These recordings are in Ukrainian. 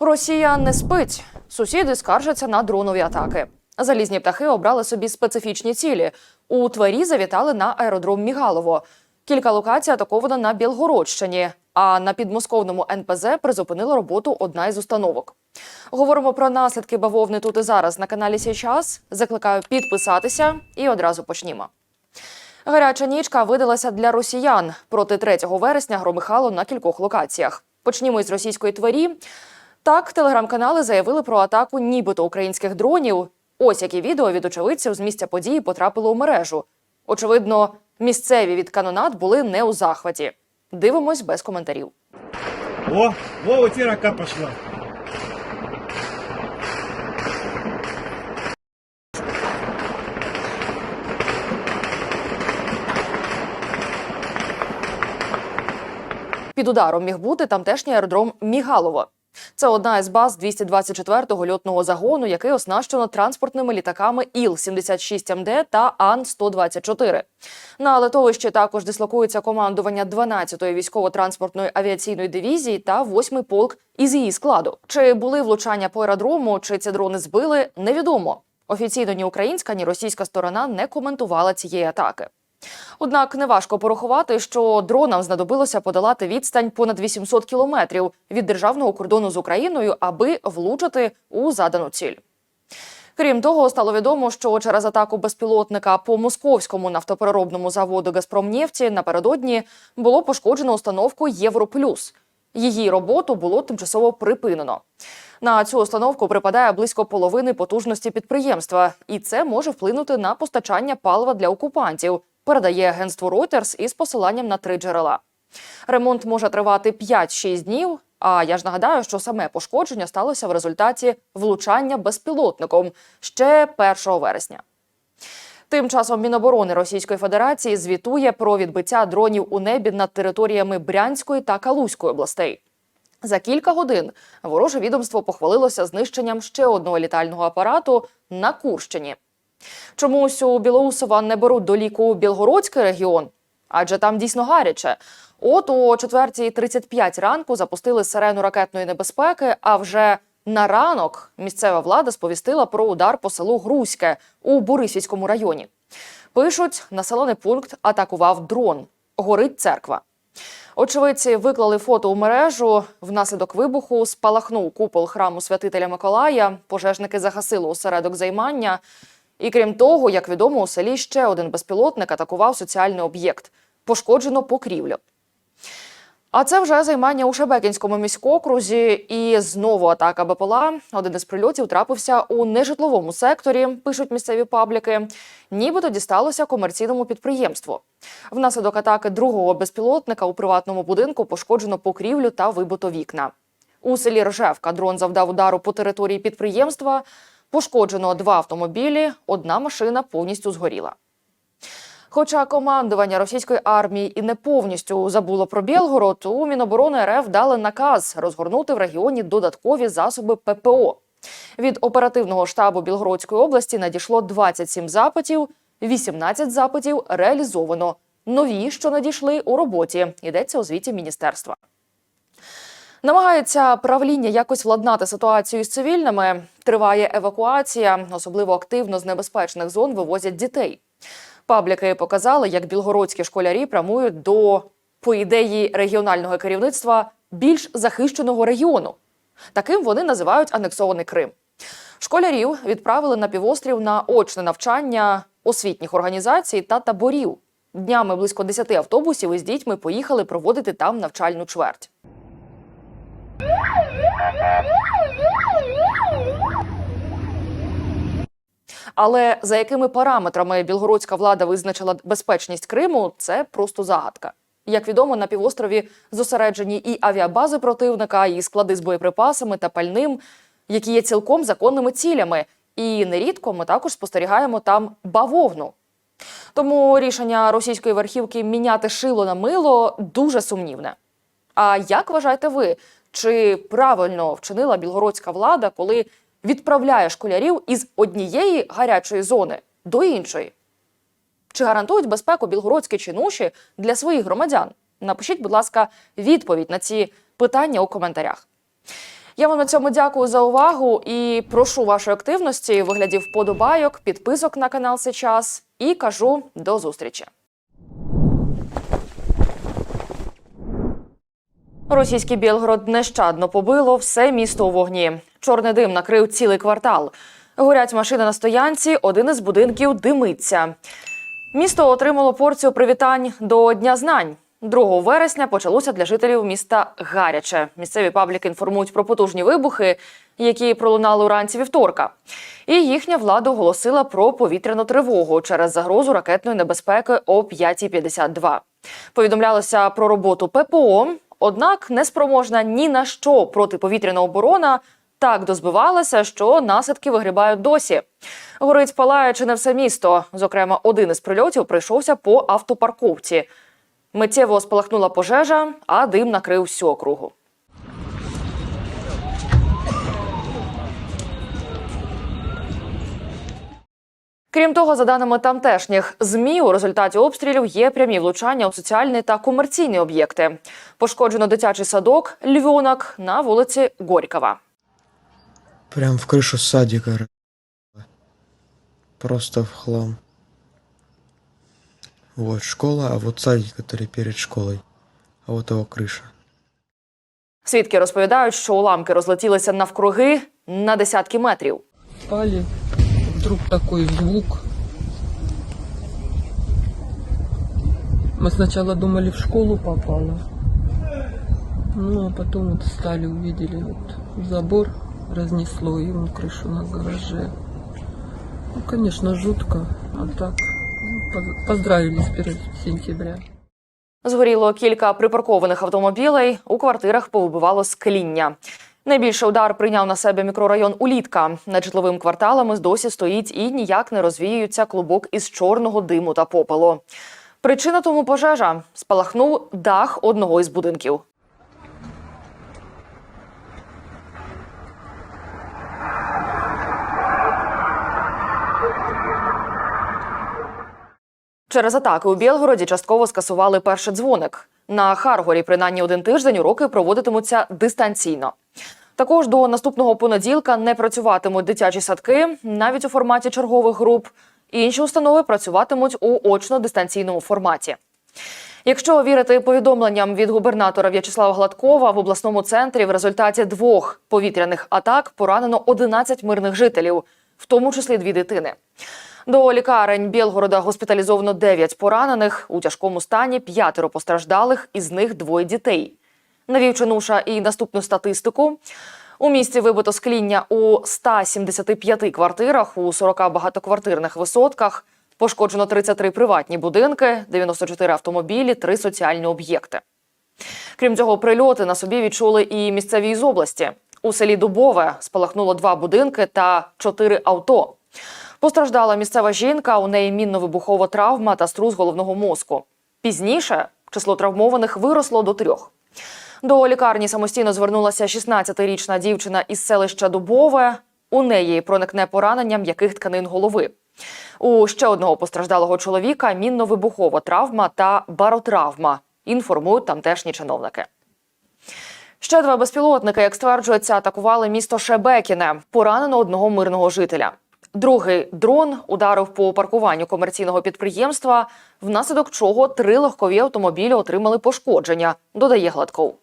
Росія не спить. Сусіди скаржаться на дронові атаки. Залізні птахи обрали собі специфічні цілі. У Твері завітали на аеродром Мігалово. Кілька локацій атаковано на Білгородщині. А на підмосковному НПЗ призупинила роботу одна із установок. Говоримо про наслідки бавовни тут і зараз на каналі Сій час. Закликаю підписатися і одразу почнімо. Гаряча нічка видалася для росіян. Проти 3 вересня громихало на кількох локаціях. Почнімо із російської тварі. Так, телеграм-канали заявили про атаку нібито українських дронів. Ось які відео від очевидців з місця події потрапили у мережу. Очевидно, місцеві від канонат були не у захваті. Дивимось без коментарів. О, у тебя рака пошла. Під ударом міг бути тамтешній аеродром Мігалово. Це одна із баз 224-го льотного загону, який оснащено транспортними літаками Іл-76МД та Ан-124. На литовищі також дислокується командування 12-ї військово-транспортної авіаційної дивізії та 8-й полк із її складу. Чи були влучання по аеродрому, чи ці дрони збили, невідомо. Офіційно ні українська, ні російська сторона не коментувала цієї атаки. Однак неважко порахувати, що дронам знадобилося подолати відстань понад 800 кілометрів від державного кордону з Україною, аби влучити у задану ціль. Крім того, стало відомо, що через атаку безпілотника по московському нафтопереробному заводу «Газпромнефті» напередодні було пошкоджено установку Європлюс. Її роботу було тимчасово припинено. На цю установку припадає близько половини потужності підприємства, і це може вплинути на постачання палива для окупантів. Передає агентство Reuters із посиланням на три джерела. Ремонт може тривати 5-6 днів. А я ж нагадаю, що саме пошкодження сталося в результаті влучання безпілотником ще 1 вересня. Тим часом Міноборони Російської Федерації звітує про відбиття дронів у небі над територіями Брянської та Калузької областей. За кілька годин вороже відомство похвалилося знищенням ще одного літального апарату на Курщині. Чомусь у Білоусова не беруть до ліку Білгородський регіон, адже там дійсно гаряче. От о 4.35 ранку запустили сирену ракетної небезпеки. А вже на ранок місцева влада сповістила про удар по селу Грузьке у Борисівському районі. Пишуть, населений пункт атакував дрон. Горить церква. Очевидці виклали фото у мережу. Внаслідок вибуху спалахнув купол храму святителя Миколая. Пожежники загасили осередок займання. І крім того, як відомо, у селі ще один безпілотник атакував соціальний об'єкт. Пошкоджено покрівлю. А це вже займання у Шебекінському міськокрузі. І знову атака БПЛА. Один із прильотів трапився у нежитловому секторі, пишуть місцеві пабліки. Нібито дісталося комерційному підприємству. Внаслідок атаки другого безпілотника у приватному будинку пошкоджено покрівлю та вибито вікна. У селі Ржевка дрон завдав удару по території підприємства. Пошкоджено два автомобілі, одна машина повністю згоріла. Хоча командування російської армії і не повністю забуло про Білгород, у Міноборони РФ дали наказ розгорнути в регіоні додаткові засоби ППО. Від оперативного штабу Білгородської області надійшло 27 запитів, 18 запитів реалізовано. Нові, що надійшли у роботі, йдеться у звіті міністерства. Намагається правління якось владнати ситуацію з цивільними. Триває евакуація, особливо активно з небезпечних зон вивозять дітей. Пабліки показали, як білгородські школярі прямують до, по ідеї регіонального керівництва, більш захищеного регіону. Таким вони називають анексований Крим. Школярів відправили на півострів на очне навчання освітніх організацій та таборів. Днями близько 10 автобусів із дітьми поїхали проводити там навчальну чверть. Але за якими параметрами білгородська влада визначила безпечність Криму, це просто загадка. Як відомо, на півострові зосереджені і авіабази противника, і склади з боєприпасами та пальним, які є цілком законними цілями. І нерідко ми також спостерігаємо там бавовну. Тому рішення російської верхівки міняти шило на мило дуже сумнівне. А як вважаєте ви, чи правильно вчинила білгородська влада, коли відправляє школярів із однієї гарячої зони до іншої? Чи гарантують безпеку білгородські чинуші для своїх громадян? Напишіть, будь ласка, відповідь на ці питання у коментарях. Я вам на цьому дякую за увагу і прошу вашої активності у вигляді вподобайок, підписок на канал Сейчас і кажу до зустрічі. Російський Білгород нещадно побило все місто у вогні. Чорний дим накрив цілий квартал. Горять машини на стоянці, один із будинків димиться. Місто отримало порцію привітань до Дня знань. 2 вересня почалося для жителів міста гаряче. Місцеві пабліки інформують про потужні вибухи, які пролунали уранці вівторка. І їхня влада оголосила про повітряну тривогу через загрозу ракетної небезпеки о 5.52. Повідомлялося про роботу ППО, однак неспроможна ні на що протиповітряна оборона так дозбивалася, що наслідки вигрібають досі. Горить палає чи не все місто. Зокрема, один із прильотів прийшовся по автопарковці. Миттєво спалахнула пожежа, а дим накрив всю округу. Крім того, за даними тамтешніх змі, у результаті обстрілів є прямі влучання у соціальні та комерційні об'єкти. Пошкоджено дитячий садок Львьонок на вулиці Горькова. Прям в крышу садика. р- Просто в хлам. Вот школа, а вот садик, который перед школой. А вот его крыша. Свідки розповідають, що уламки розлетілися навкруги на десятки метрів. спали, вдруг такой звук. Мы сначала думали, в школу попало. Ну, а потом вот встали, увидели вот забор разнесло и крышу на гараже. Ну, конечно, жутко, а так ну, поз- поздравили с 1 сентября. Згоріло кілька припаркованих автомобілей. У квартирах повибивало скління. Найбільший удар прийняв на себе мікрорайон Улітка. Над житловим кварталами досі стоїть і ніяк не розвіюється клубок із чорного диму та попелу. Причина тому пожежа спалахнув дах одного із будинків. Через атаки у Білгороді частково скасували перший дзвоник. На Харгорі принаймні один тиждень уроки проводитимуться дистанційно. Також до наступного понеділка не працюватимуть дитячі садки, навіть у форматі чергових груп. Інші установи працюватимуть у очно-дистанційному форматі. Якщо вірити повідомленням від губернатора В'ячеслава Гладкова, в обласному центрі в результаті двох повітряних атак поранено 11 мирних жителів, в тому числі дві дитини. До лікарень Білгорода госпіталізовано 9 поранених у тяжкому стані, п'ятеро постраждалих, із них двоє дітей. Навів Чинуша і наступну статистику. У місті вибито скління у 175 квартирах у 40 багатоквартирних висотках. Пошкоджено 33 приватні будинки, 94 автомобілі, 3 соціальні об'єкти. Крім цього, прильоти на собі відчули і місцеві із області. У селі Дубове спалахнуло два будинки та чотири авто. Постраждала місцева жінка, у неї мінно-вибухова травма та струс головного мозку. Пізніше число травмованих виросло до трьох. До лікарні самостійно звернулася 16-річна дівчина із селища Дубове. У неї проникне поранення м'яких тканин голови. У ще одного постраждалого чоловіка мінно-вибухова травма та баротравма. Інформують тамтешні чиновники. Ще два безпілотники, як стверджується, атакували місто Шебекіне. Поранено одного мирного жителя. Другий дрон ударив по паркуванню комерційного підприємства, внаслідок чого три легкові автомобілі отримали пошкодження, додає Гладков.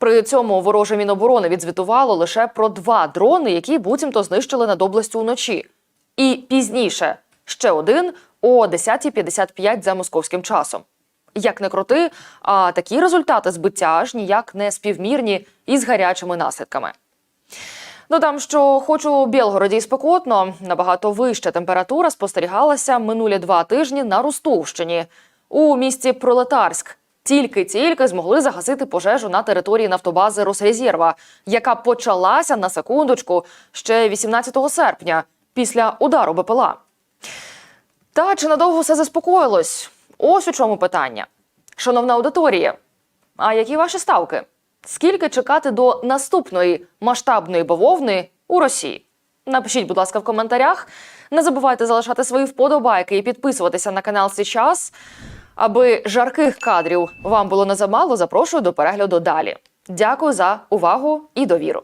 При цьому вороже міноборони відзвітувало лише про два дрони, які буцімто знищили над областю вночі. І пізніше ще один о 10.55 за московським часом. Як не крути, а такі результати збиття аж ніяк не співмірні із гарячими наслідками. Додам, що хоч у Білгороді спекотно, набагато вища температура спостерігалася минулі два тижні на Ростовщині. У місті Пролетарськ тільки-тільки змогли загасити пожежу на території нафтобази Росрезерва, яка почалася на секундочку ще 18 серпня після удару БПЛА. Та чи надовго все заспокоїлось? Ось у чому питання. Шановна аудиторія, а які ваші ставки? Скільки чекати до наступної масштабної бавовни у Росії? Напишіть, будь ласка, в коментарях. Не забувайте залишати свої вподобайки і підписуватися на канал Сейчас. Аби жарких кадрів вам було не замало, запрошую до перегляду далі. Дякую за увагу і довіру.